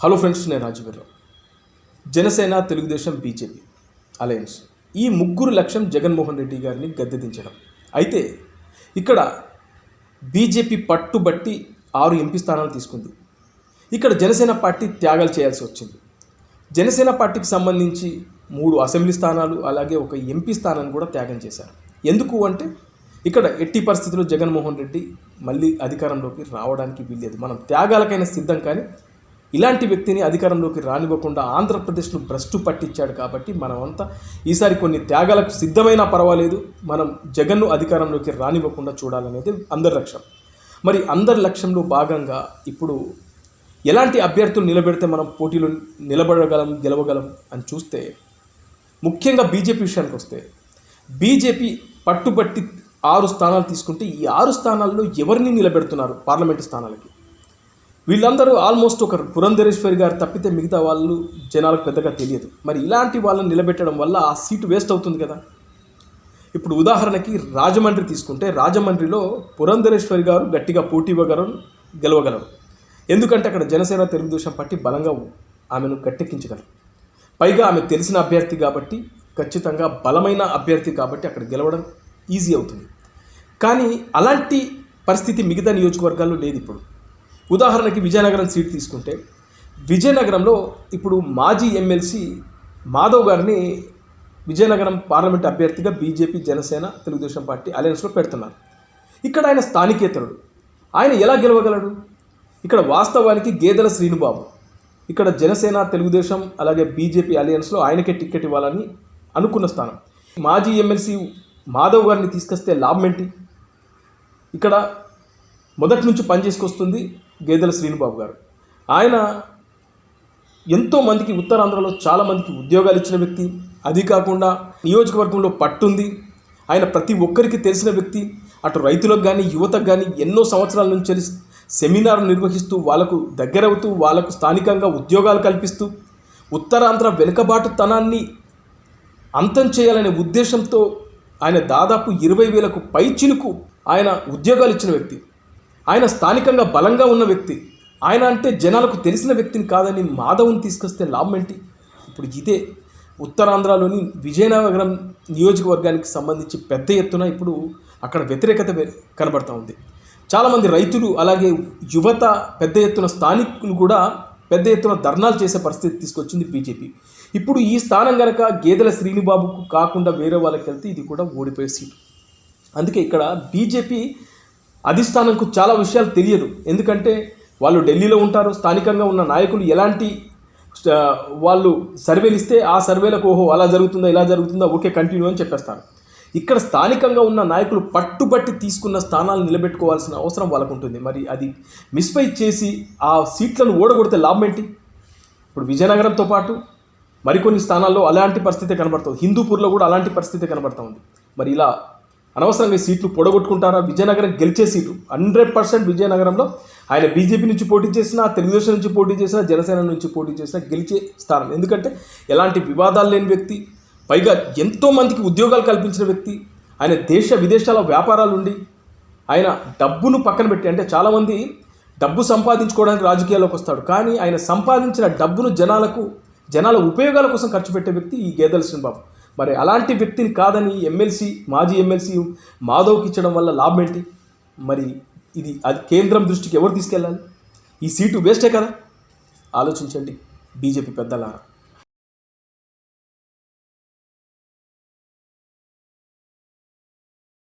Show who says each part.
Speaker 1: Hello friends నేను రాజుగారు Janasena Telugu Desam BJP alliance ఈ ముగ్గురు లక్ష్యం జగన్మోహన్ రెడ్డి గారిని గద్దెదించడం. అయితే ఇక్కడ బీజేపీ పట్టుబట్టి ఆరు ఎంపీ స్థానాలు తీసుకుంది. ఇక్కడ జనసేన పార్టీ త్యాగాలు చేయాల్సి వచ్చింది. జనసేన పార్టీకి సంబంధించి మూడు అసెంబ్లీ స్థానాలు అలాగే ఒక ఎంపీ స్థానాన్ని కూడా త్యాగం చేశారు. ఎందుకు అంటే ఇక్కడ ఎట్టి పరిస్థితుల్లో జగన్మోహన్ రెడ్డి మళ్ళీ అధికారంలోకి రావడానికి వీల్లేదు. మనం త్యాగాలకైనా సిద్ధం కానీ ఇలాంటి వ్యక్తిని అధికారంలోకి రానివ్వకుండా ఆంధ్రప్రదేశ్ను భ్రష్టు పట్టించాడు కాబట్టి మనమంతా ఈసారి కొన్ని త్యాగాలకు సిద్ధమైనా పర్వాలేదు. మనం జగన్ను అధికారంలోకి రానివ్వకుండా చూడాలనేది అందరి లక్ష్యం. మరి అందరి లక్ష్యంలో భాగంగా ఇప్పుడు ఎలాంటి అభ్యర్థులు నిలబెడితే మనం పోటీలో నిలబడగలం గెలవగలం అని చూస్తే ముఖ్యంగా బీజేపీ విషయానికి వస్తే బీజేపీ పట్టుబట్టి ఆరు స్థానాలు తీసుకుంటే ఈ ఆరు స్థానాల్లో ఎవరిని నిలబెడుతున్నారు? పార్లమెంటు స్థానాలకి. వీళ్ళందరూ ఆల్మోస్ట్ ఒక పురంధరేశ్వరి గారు తప్పితే మిగతా వాళ్ళు జనాలకు పెద్దగా తెలియదు. మరి ఇలాంటి వాళ్ళని నిలబెట్టడం వల్ల ఆ సీటు వేస్ట్ అవుతుంది కదా? ఇప్పుడు ఉదాహరణకి రాజమండ్రి తీసుకుంటే రాజమండ్రిలో పురంధరేశ్వరి గారు గట్టిగా పోటీ ఇవ్వగలరు గెలవగలరు. ఎందుకంటే అక్కడ జనసేన తెలుగుదేశం పార్టీ బలంగా ఆమెను గట్టెక్కించగలరు. పైగా ఆమె తెలిసిన అభ్యర్థి కాబట్టి ఖచ్చితంగా బలమైన అభ్యర్థి కాబట్టి అక్కడ గెలవడం ఈజీ అవుతుంది. కానీ అలాంటి పరిస్థితి మిగతా నియోజకవర్గాల్లో లేదు ఇప్పుడు. ఉదాహరణకి విజయనగరం సీట్ తీసుకుంటే విజయనగరంలో ఇప్పుడు మాజీ ఎమ్మెల్సీ మాధవ్ గారిని విజయనగరం పార్లమెంట్ అభ్యర్థిగా బీజేపీ జనసేన తెలుగుదేశం పార్టీ అలయన్స్లో పెడుతున్నారు. ఇక్కడ ఆయన స్థానికేతరుడు. ఆయన ఎలా గెలవగలడు? ఇక్కడ వాస్తవానికి గేదెల శ్రీనుబాబు. ఇక్కడ జనసేన తెలుగుదేశం అలాగే బీజేపీ అలయన్స్లో ఆయనకే టికెట్ ఇవ్వాలని అనుకున్న స్థానం. మాజీ ఎమ్మెల్సీ మాధవ్ గారిని తీసుకొస్తే లాభం ఏంటి? ఇక్కడ మొదటి నుంచి పనిచేసుకొస్తుంది గేదెల శ్రీనుబాబు గారు. ఆయన ఎంతోమందికి ఉత్తరాంధ్రలో చాలామందికి ఉద్యోగాలు ఇచ్చిన వ్యక్తి. అది కాకుండా నియోజకవర్గంలో పట్టుంది. ఆయన ప్రతి ఒక్కరికి తెలిసిన వ్యక్తి. అటు రైతులకు కానీ యువతకు కానీ ఎన్నో సంవత్సరాల నుంచి వెళ్ళి సెమినార్ నిర్వహిస్తూ వాళ్ళకు దగ్గరవుతూ వాళ్ళకు స్థానికంగా ఉద్యోగాలు కల్పిస్తూ ఉత్తరాంధ్ర వెనుకబాటుతనాన్ని అంతం చేయాలనే ఉద్దేశంతో ఆయన దాదాపు ఇరవై వేలకు పైచిలుకు ఆయన ఉద్యోగాలు ఇచ్చిన వ్యక్తి. ఆయన స్థానికంగా బలంగా ఉన్న వ్యక్తి. ఆయన అంటే జనాలకు తెలిసిన వ్యక్తిని కాదని మాధవ్ని తీసుకొస్తే లాభం ఏంటి? ఇప్పుడు ఇదే ఉత్తరాంధ్రలోని విజయనగరం నియోజకవర్గానికి సంబంధించి పెద్ద ఎత్తున ఇప్పుడు అక్కడ వ్యతిరేకత కనబడుతూ ఉంది. చాలామంది రైతులు అలాగే యువత పెద్ద ఎత్తున స్థానికులు కూడా పెద్ద ఎత్తున ధర్నాలు చేసే పరిస్థితి తీసుకొచ్చింది బీజేపీ. ఇప్పుడు ఈ స్థానం కనుక గేదెల శ్రీనిబాబుకు కాకుండా వేరే వాళ్ళకి వెళ్తే ఇది కూడా ఓడిపోయే సీటు. అందుకే ఇక్కడ బీజేపీ అధిష్టానంకు చాలా విషయాలు తెలియదు. ఎందుకంటే వాళ్ళు ఢిల్లీలో ఉంటారు స్థానికంగా ఉన్న నాయకులు ఎలాంటి వాళ్ళు సర్వేలు ఇస్తే ఆ సర్వేలకు ఓహో అలా జరుగుతుందా ఇలా జరుగుతుందా ఓకే కంటిన్యూ అని చెప్పేస్తారు. ఇక్కడ స్థానికంగా ఉన్న నాయకులు పట్టుబట్టి తీసుకున్న స్థానాలు నిలబెట్టుకోవాల్సిన అవసరం వాళ్ళకు ఉంటుంది మరి అది మిస్పై చేసి ఆ సీట్లను ఓడగొడితే లాభం ఏంటి? ఇప్పుడు విజయనగరంతో పాటు మరికొన్ని స్థానాల్లో అలాంటి పరిస్థితి కనబడుతుంది హిందూపూర్లో కూడా అలాంటి పరిస్థితి కనబడుతూ ఉంది. మరి ఇలా అనవసరంగా సీట్లు పొడగొట్టుకుంటారా? విజయనగరం గెలిచే సీటు. హండ్రెడ్ పర్సెంట్ విజయనగరంలో ఆయన బీజేపీ నుంచి పోటీ చేసినా తెలుగుదేశం నుంచి పోటీ చేసినా జనసేన నుంచి పోటీ చేసినా గెలిచే స్థానం. ఎందుకంటే ఎలాంటి వివాదాలు లేని వ్యక్తి పైగా ఎంతో మందికి ఉద్యోగాలు కల్పించిన వ్యక్తి ఆయన దేశ విదేశాల వ్యాపారాలు ఉండి ఆయన డబ్బును పక్కన పెట్టి అంటే చాలామంది డబ్బు సంపాదించుకోవడానికి రాజకీయాల్లోకి వస్తాడు. కానీ ఆయన సంపాదించిన డబ్బును జనాలకు జనాల ఉపయోగాల కోసం ఖర్చు పెట్టే వ్యక్తి ఈ గేదెల శ్రీనిబాబు. మరి అలాంటి వ్యక్తిని కాదని ఎమ్మెల్సీ మాజీ ఎమ్మెల్సీ మాధవ్కి ఇచ్చడం వల్ల లాభం ఏంటి? మరి ఇది అది కేంద్రం దృష్టికి ఎవరు తీసుకెళ్ళాలి? ఈ సీటు వేస్టే కదా? ఆలోచించండి. బీజేపీ పెద్దలారా.